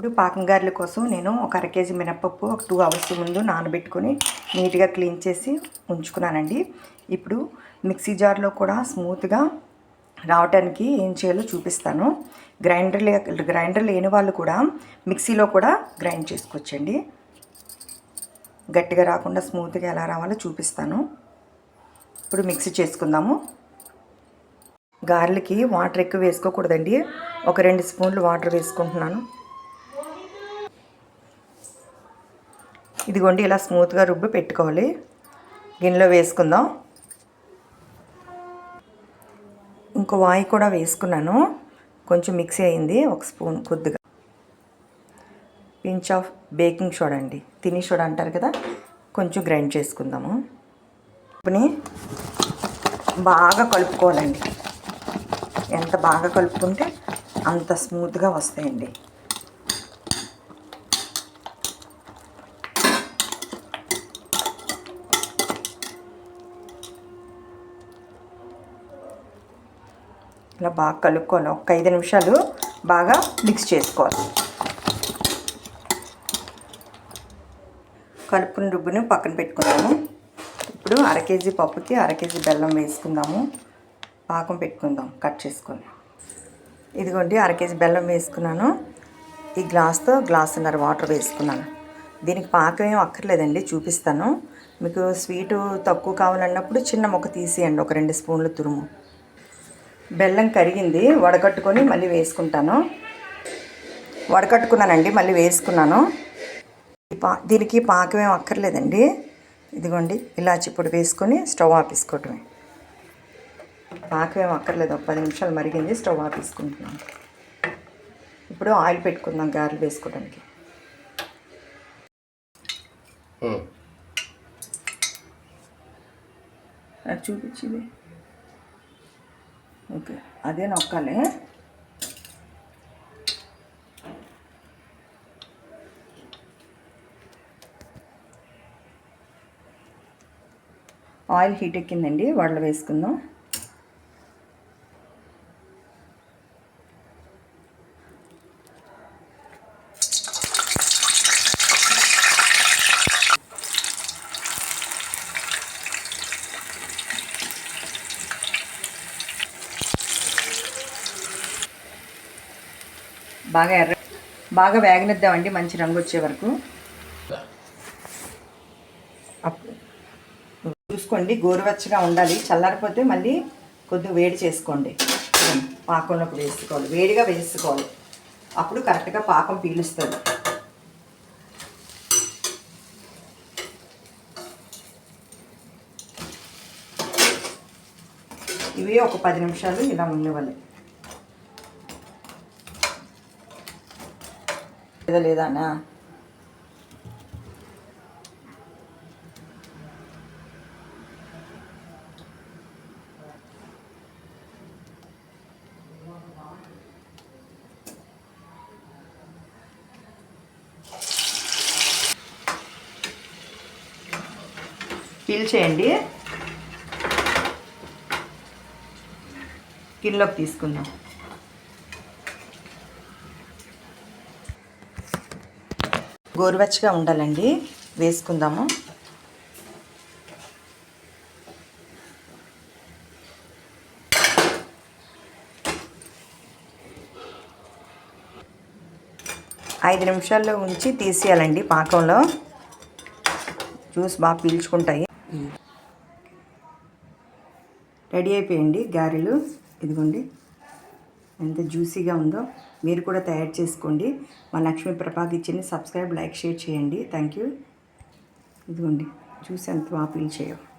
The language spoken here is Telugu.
ఇప్పుడు పాకం గారెల కోసం నేను ఒక అర కేజీ మినపప్పు ఒక టూ అవర్స్ ముందు నానబెట్టుకొని నీట్గా క్లీన్ చేసి ఉంచుకున్నానండి. ఇప్పుడు మిక్సీ జార్లో కూడా స్మూత్గా రావటానికి ఏం చేయాలో చూపిస్తాను. గ్రైండర్ లే గ్రైండర్ లేని వాళ్ళు కూడా మిక్సీలో కూడా గ్రైండ్ చేసుకోవచ్చండి. గట్టిగా రాకుండా స్మూత్గా ఎలా రావాలో చూపిస్తాను. ఇప్పుడు మిక్సీ చేసుకుందాము. గార్లకి వాటర్ ఎక్కువ వేసుకోకూడదండి. ఒక రెండు స్పూన్లు వాటర్ వేసుకుంటున్నాను. ఇదిగోండి ఇలా స్మూత్గా రుబ్బి పెట్టుకోవాలి. గిన్నెలో వేసుకుందాం. ఇంకో వాయి కూడా వేసుకున్నాను. కొంచెం మిక్సీ అయింది ఒక స్పూన్ కొద్దిగా. పించ్ ఆఫ్ బేకింగ్ సోడా అండి. తిని సోడా అంటారు కదా కొంచెం గ్రైండ్ చేసుకుందాము. ఉప్పుని బాగా కలుపుకోవాలండి. ఎంత బాగా కలుపుకుంటే అంత స్మూత్గా వస్తాయండి. ఇలా బాగా కలుపుకొని ఒక ఐదు నిమిషాలు బాగా మిక్స్ చేసుకోవాలి. కలుపుకున్న రుబ్బుని పక్కన పెట్టుకుందాము. ఇప్పుడు అర కేజీ పప్పుకి అర కేజీ బెల్లం వేసుకుందాము. పాకం పెట్టుకుందాం కట్ చేసుకొని. ఇదిగోండి అర కేజీ బెల్లం వేసుకున్నాను. ఈ గ్లాస్తో గ్లాసున్నర వాటర్ వేసుకున్నాను. దీనికి పాకం ఏం అక్కర్లేదండి చూపిస్తాను. మీకు స్వీటు తక్కువ కావాలన్నప్పుడు చిన్న మొక్క తీసేయండి ఒక రెండు స్పూన్లు తురుము. బెల్లం కరిగింది వడకట్టుకొని మళ్ళీ వేసుకుంటాను. వడకట్టుకున్నానండి మళ్ళీ వేసుకున్నాను. పా దీనికి పాకం ఏం అక్కర్లేదండి. ఇదిగోండి ఇలాచి పొడి వేసుకొని స్టవ్ ఆపేసుకోవటమే. పాకం ఏం అక్కర్లేదు ఒక పది నిమిషాలు మరిగింది స్టవ్ ఆపేసుకుంటున్నాను. ఇప్పుడు ఆయిల్ పెట్టుకుందాం గారెలు వేసుకోవడానికి. చూపించింది. ఓకే. అదే నొక్కాలి. ఆయిల్ హీట్ ఎక్కిందండి వడలు వేసుకుందాం. బాగా ఎర్ర బాగా వేగనిద్దామండి మంచి రంగు వచ్చే వరకు. అప్పుడు చూసుకోండి గోరువెచ్చగా ఉండాలి. చల్లారిపోతే మళ్ళీ కొద్దిగా వేడి చేసుకోండి. పాకంలోకి వేసుకోవాలి. వేడిగా వేసుకోవాలి. అప్పుడు కరెక్ట్గా పాకం పీలుస్తుంది. ఇవి ఒక పది నిమిషాలు ఇలా ఉండేవాళ్ళు. లేదా? లేదానా ఫిల్ చేయండి గిన్నెలోకి తీసుకుందాం. గోరువెచ్చగా ఉండాలండి. వేసుకుందాము. ఐదు నిమిషాల్లో ఉంచి తీసేయాలండి పాకంలో. జ్యూస్ బాగా పీల్చుకుంటాయి. రెడీ అయిపోయండి గారెలు. ఇదిగోండి. ఎంత జ్యూసీగా ఉందో మీరు కూడా తయారు చేసుకోండి. మా లక్ష్మీ ప్రభా కిచెన్ని సబ్స్క్రైబ్ లైక్ షేర్ చేయండి. Thank you. ఇదిగోండి చూసి ఎంత బాగా చేయవు